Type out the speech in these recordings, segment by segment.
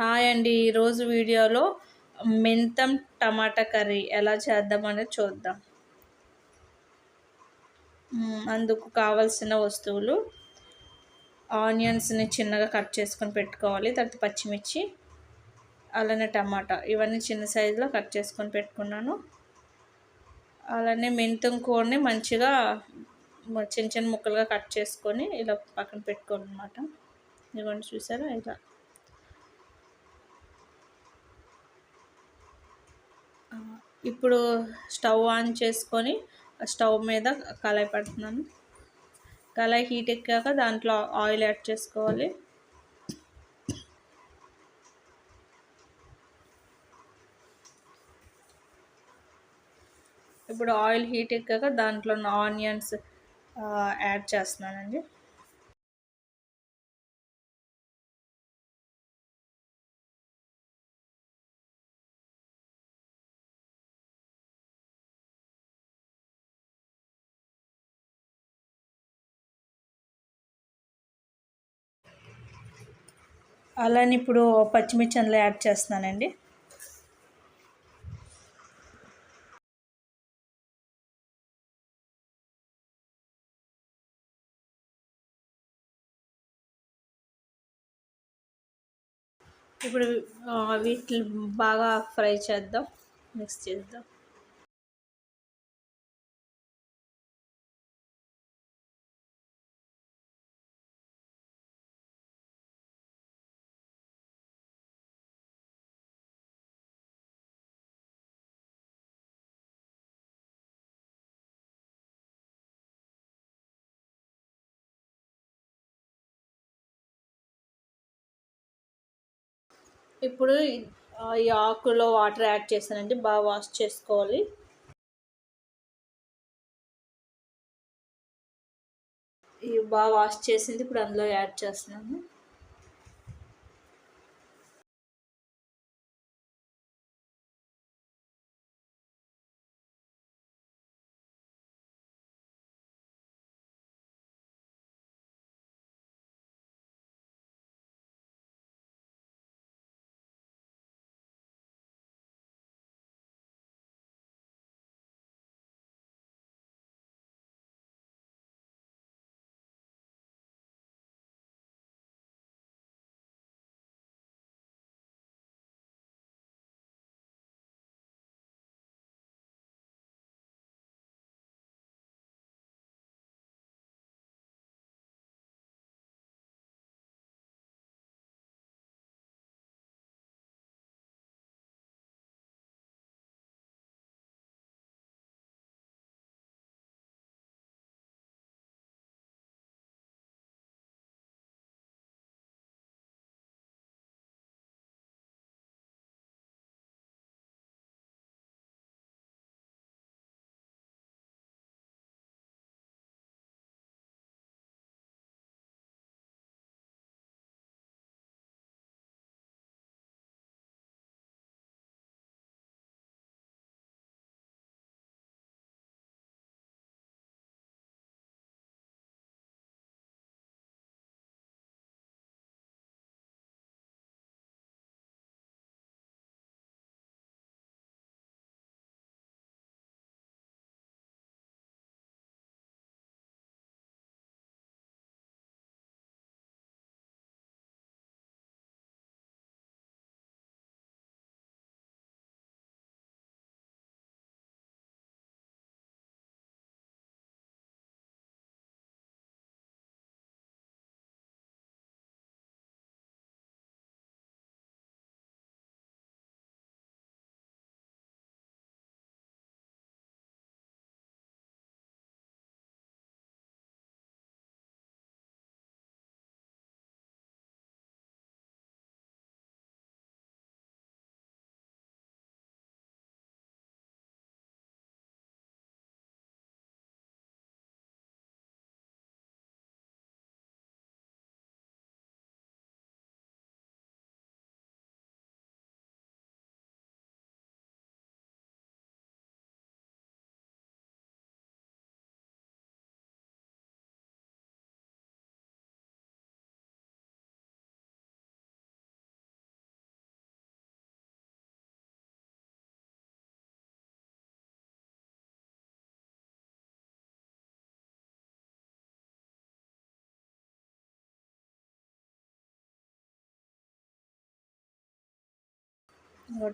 Hi అండి. ఈరోజు వీడియోలో మెంతం టమాటా కర్రీ ఎలా చేద్దామనేది చూద్దాం. అందుకు కావలసిన వస్తువులు. ఆనియన్స్ని చిన్నగా కట్ చేసుకొని పెట్టుకోవాలి. తర్వాత పచ్చిమిర్చి అలానే టమాటా ఇవన్నీ చిన్న సైజులో కట్ చేసుకొని పెట్టుకున్నాను. అలానే మెంతం కూరని మంచిగా చిన్న చిన్న ముక్కలుగా కట్ చేసుకొని ఇలా పక్కన పెట్టుకోవాలన్నమాట. ఇదిగోండి చూసారా? ఇలా. ఇప్పుడు స్టవ్ ఆన్ చేసుకొని స్టవ్ మీద కళాయి పెడుతున్నాను. కళాయి హీట్ ఎక్కాక దాంట్లో ఆయిల్ యాడ్ చేసుకోవాలి. ఇప్పుడు ఆయిల్ హీట్ ఎక్కాక దాంట్లో ఆనియన్స్ యాడ్ చేస్తున్నానండి. అలానే ఇప్పుడు పచ్చిమిర్చి అందులో యాడ్ చేస్తున్నానండి. ఇప్పుడు వీటిని బాగా ఫ్రై చేద్దాం మిక్స్ చేద్దాం. ఇప్పుడు ఈ ఆకులో వాటర్ యాడ్ చేశానండి బాగా వాష్ చేసుకోవాలి. ఇవి బాగా వాష్ చేసింది ఇప్పుడు అందులో యాడ్ చేస్తున్నాము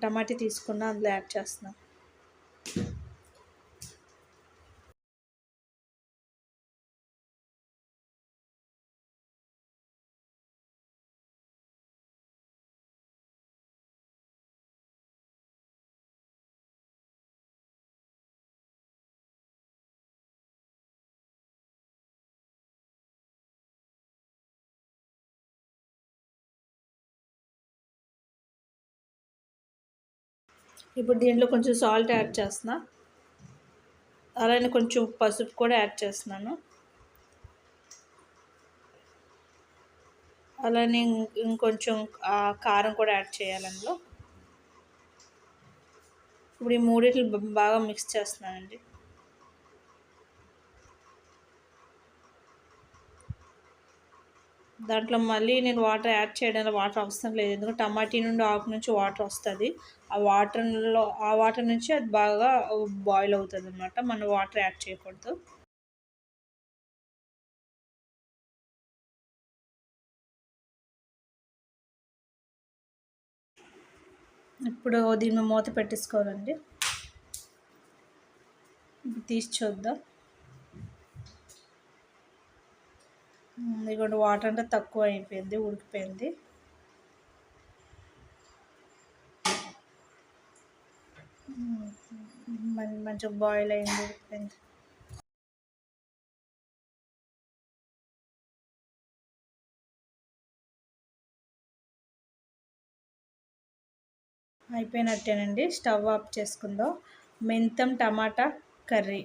టమాటా తీసుకున్న అందులో యాడ్ చేస్తున్నాం. ఇప్పుడు దీంట్లో కొంచెం సాల్ట్ యాడ్ చేస్తున్నా. అలానే కొంచెం పసుపు కూడా యాడ్ చేస్తున్నాను. అలానే ఇంకొంచెం కారం కూడా యాడ్ చేయాలి అందులో. ఇప్పుడు ఈ మూడింటిని బాగా మిక్స్ చేస్తున్నానండి. దాంట్లో మళ్ళీ నేను వాటర్ యాడ్ చేయడానికి వాటర్ అవసరం లేదు. ఎందుకంటే టమాటీ నుండి ఆకు నుంచి వాటర్ వస్తుంది. ఆ వాటర్లో ఆ వాటర్ నుంచి అది బాగా బాయిల్ అవుతుంది అనమాట మనం వాటర్ యాడ్ చేయకూడదు. ఇప్పుడు దీన్ని మూత పెట్టేసుకోవాలండి. తీసి చూద్దాం. ఇదిగోండి వాటర్ అంటే తక్కువ అయిపోయింది ఉడికిపోయింది. మంచిగా బాయిల్ అయింది ఉడికిపోయింది. అయిపోయినట్టేనండి స్టవ్ ఆఫ్ చేసుకుందాం. మెంతం టమాటా కర్రీ.